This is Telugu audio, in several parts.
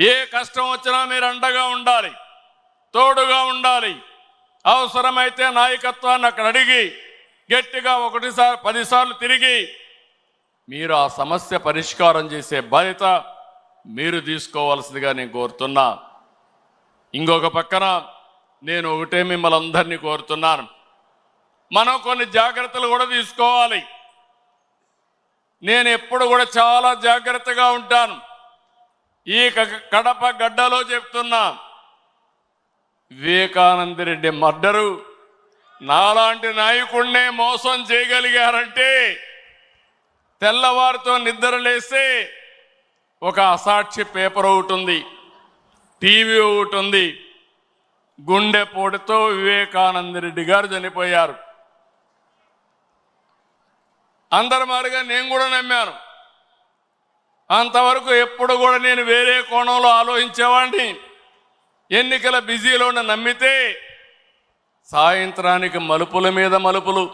ఏ కష్టం వచ్చినా మీరు అండగా ఉండాలి తోడుగా ఉండాలి. అవసరమైతే నాయకత్వాన్ని అక్కడ అడిగి గట్టిగా ఒకటిసారి పదిసార్లు తిరిగి మీరు ఆ సమస్య పరిష్కారం చేసే బాధ్యత మీరు తీసుకోవాల్సిందిగా నేను కోరుతున్నా. ఇంకొక పక్కన నేను ఒకటే మిమ్మల్ని అందరినీ కోరుతున్నాను. మనం కొన్ని జాగ్రత్తలు కూడా తీసుకోవాలి. నేను ఎప్పుడు కూడా చాలా జాగ్రత్తగా ఉంటాను. ఈ క- కడప గడ్డలో చెప్తున్నా. వివేకానంద రెడ్డి మర్డరు. నాలాంటి నాయకుడినే మోసం చేయగలిగారంటే తెల్లవారితో నిద్ర లేస్తే ఒక అసాక్షి పేపర్ ఒకటి ఉంది. టీవీ ఒకటి ఉంది. గుండెపోటుతో వివేకానంద రెడ్డి గారు చనిపోయారు. అందరి మారిగా నేను కూడా నమ్మాను. అంతవరకు ఎప్పుడు కూడా నేను వేరే కోణంలో ఆలోచించేవాడిని ఎన్నికల బిజీలో ఉన్న నమ్మితే సాయంత్రానికి మలుపుల మీద మలుపులు.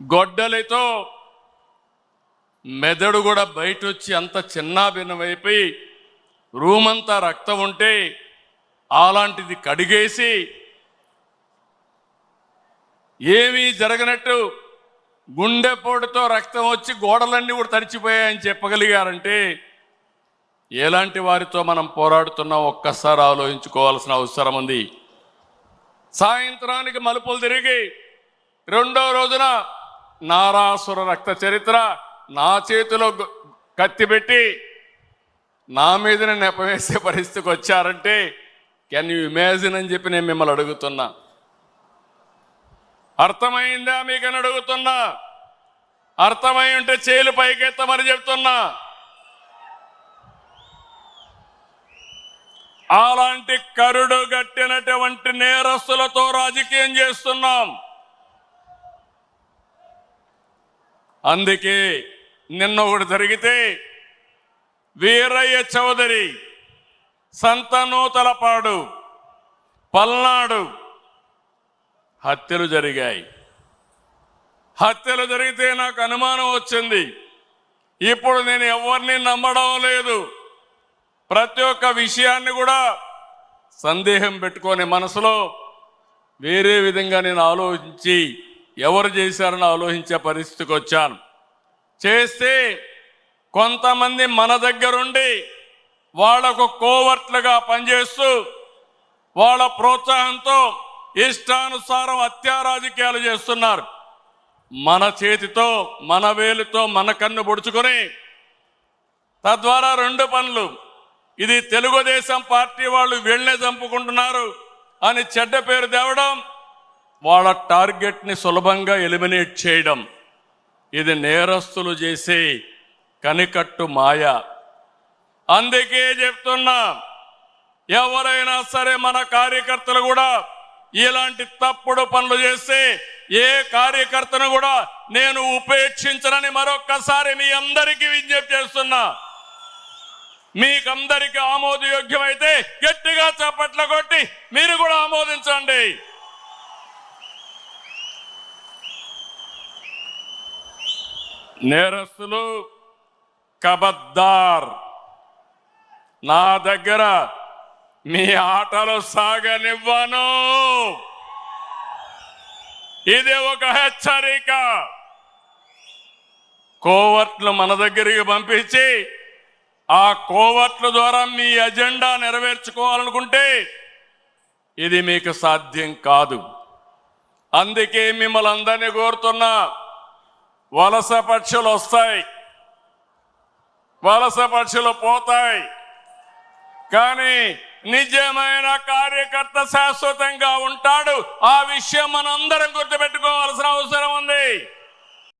గొడ్డలితో మెదడు కూడా బయట వచ్చి అంత చిన్నాభిన్నమైపోయి రూమ్ అంతా రక్తం ఉంటే అలాంటిది కడిగేసి ఏమీ జరగనట్టు గుండెపోటుతో రక్తం వచ్చి గోడలన్నీ కూడా తడిచిపోయాయని చెప్పగలిగారంటే ఎలాంటి వారితో మనం పోరాడుతున్నాం ఒక్కసారి ఆలోచించుకోవాల్సిన అవసరం ఉంది. సాయంత్రానికి మలుపులు తిరిగి రెండో రోజున నారాసుర రక్త చరిత్ర నా చేతిలో కత్తి పెట్టి నా మీదనే నెపవేసే పరిస్థితికి వచ్చారంటే కెన్ యూ ఇమాజిన్ అని చెప్పి నేను మిమ్మల్ని అడుగుతున్నా. అర్థమైందా మీకని అడుగుతున్నా. అర్థమై ఉంటే చేలు పైకెత్తమని చెప్తున్నా. అలాంటి కరుడు గట్టినటువంటి నేరస్తులతో రాజకీయం చేస్తున్నాం. అందుకే నిన్న ఒకటి జరిగితే వీరయ్య చౌదరి సంతనూతలపాడు పల్నాడు హత్యలు జరిగాయి. హత్యలు జరిగితే నాకు అనుమానం వచ్చింది. ఇప్పుడు నేను ఎవరిని నమ్మడం లేదు. ప్రతి ఒక్క విషయాన్ని కూడా సందేహం పెట్టుకొని మనసులో వేరే విధంగా నేను ఆలోచించి ఎవరు చేశారని ఆలోచించే పరిస్థితికి వచ్చాను. చేస్తే కొంతమంది మన దగ్గరుండి వాళ్ళకు కోవర్ట్లుగా పనిచేస్తూ వాళ్ళ ప్రోత్సాహంతో ఇష్టానుసారం అత్యారాజకీయాలు చేస్తున్నారు. మన చేతితో మన వేలుతో మన కన్ను పొడుచుకొని తద్వారా రెండు పనులు. ఇది తెలుగుదేశం పార్టీ వాళ్ళు వీళ్ళనే చంపుకుంటున్నారు అని చెడ్డ పేరు తేవడం వాళ్ళ టార్గెట్ని సులభంగా ఎలిమినేట్ చేయడం. ఇది నేరస్తులు చేసే కనికట్టు మాయ. అందుకే చెప్తున్నా ఎవరైనా సరే మన కార్యకర్తలు కూడా ఇలాంటి తప్పుడు పనులు చేస్తే ఏ కార్యకర్తను కూడా నేను ఉపేక్షించనని మరొక్కసారి మీ అందరికీ విజ్ఞప్తి చేస్తున్నా. మీకందరికి ఆమోదయోగ్యమైతే గట్టిగా చప్పట్లు కొట్టి మీరు కూడా ఆమోదించండి. నేరస్తులు కబద్దార్ నా దగ్గర మీ ఆటలు సాగనివ్వను. ఇది ఒక హెచ్చరిక. కోవర్ట్లు మన దగ్గరికి పంపించి ఆ కోవర్ట్ల ద్వారా మీ ఎజెండా నెరవేర్చుకోవాలనుకుంటే ఇది మీకు సాధ్యం కాదు. అందుకే మిమ్మల్ని అందరినీ కోరుతున్నా వలస పక్షులు వస్తాయి. వలస పక్షులు పోతాయి. కానీ నిజమైన కార్యకర్త శాశ్వతంగా ఉంటాడు. ఆ విషయం మనందరం గుర్తుపెట్టుకోవాల్సిన అవసరం ఉంది.